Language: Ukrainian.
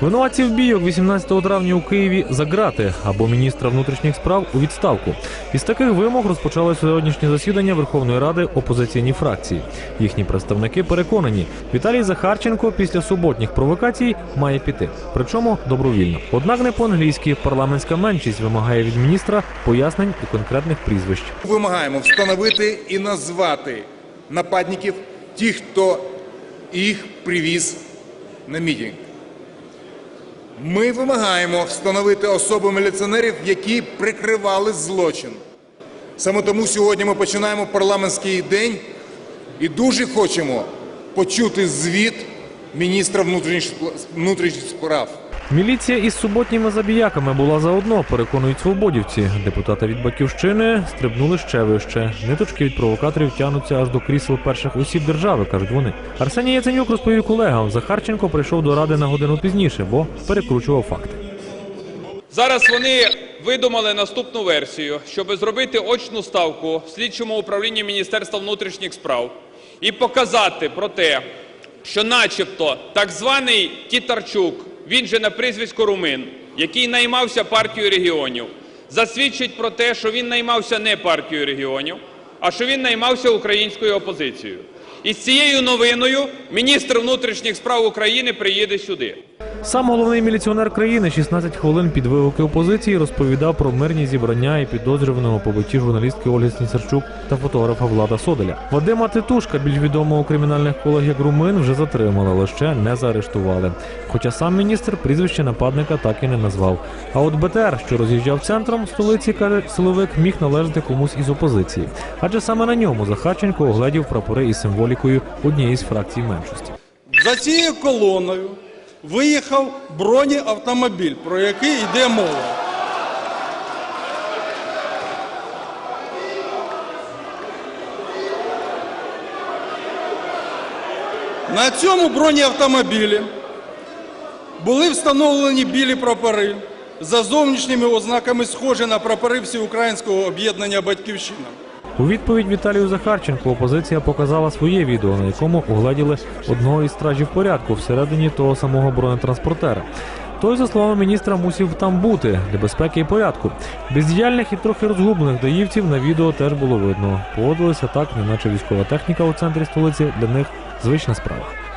Винуватців бійок 18 травня у Києві за грати або міністра внутрішніх справ у відставку. Із таких вимог розпочали сьогоднішнє засідання Верховної Ради опозиційні фракції. Їхні представники переконані, Віталій Захарченко після суботніх провокацій має піти. Причому добровільно. Однак не по-англійськи парламентська меншість вимагає від міністра пояснень і конкретних прізвищ. Вимагаємо встановити і назвати нападників, тих, хто їх привіз на мітинг. Ми вимагаємо встановити особи міліціонерів, які прикривали злочин. Саме тому сьогодні ми починаємо парламентський день і дуже хочемо почути звіт міністра внутрішніх справ. Міліція із суботніми забіяками була заодно, переконують свободівці. Депутати від батьківщини стрибнули ще вище. Ниточки від провокаторів тягнуться аж до крісел перших осіб держави, кажуть вони. Арсеній Яценюк розповів колегам, Захарченко прийшов до ради на годину пізніше, бо перекручував факти. Зараз вони видумали наступну версію, щоб зробити очну ставку в слідчому управлінні Міністерства внутрішніх справ і показати про те, що начебто так званий Тітарчук, він же на прізвисько Румин, який наймався партією регіонів, засвідчить про те, що він наймався не партією регіонів, а що він наймався українською опозицією. І з цією новиною міністр внутрішніх справ України приїде сюди. Сам головний міліціонер країни 16 хвилин під вигуки опозиції розповідав про мирні зібрання і підозрюваного побитті журналістки Ольги Сніцарчук та фотографа Влада Соделя. Вадима Титушка, більш відомого у кримінальних колах як Румин, вже затримали, але ще не заарештували. Хоча сам міністр прізвище нападника так і не назвав. А от БТР, що роз'їжджав центром столиці, каже силовик, міг належати комусь із опозиції. Адже саме на ньому Захарченко оглядів прапори із символікою однієї з фракцій меншості. За цією колоною виїхав бронеавтомобіль, про який йде мова. На цьому бронеавтомобілі були встановлені білі прапори за зовнішніми ознаками схожі на прапори всеукраїнського об'єднання Батьківщина. У відповідь Віталію Захарченку опозиція показала своє відео, на якому угладіли одного із стражів порядку всередині того самого бронетранспортера. Той, за словами міністра, мусів там бути для безпеки і порядку. Бездіяльних і трохи розгублених даївців на відео теж було видно. Поводилися так, неначе військова техніка у центрі столиці для них звична справа.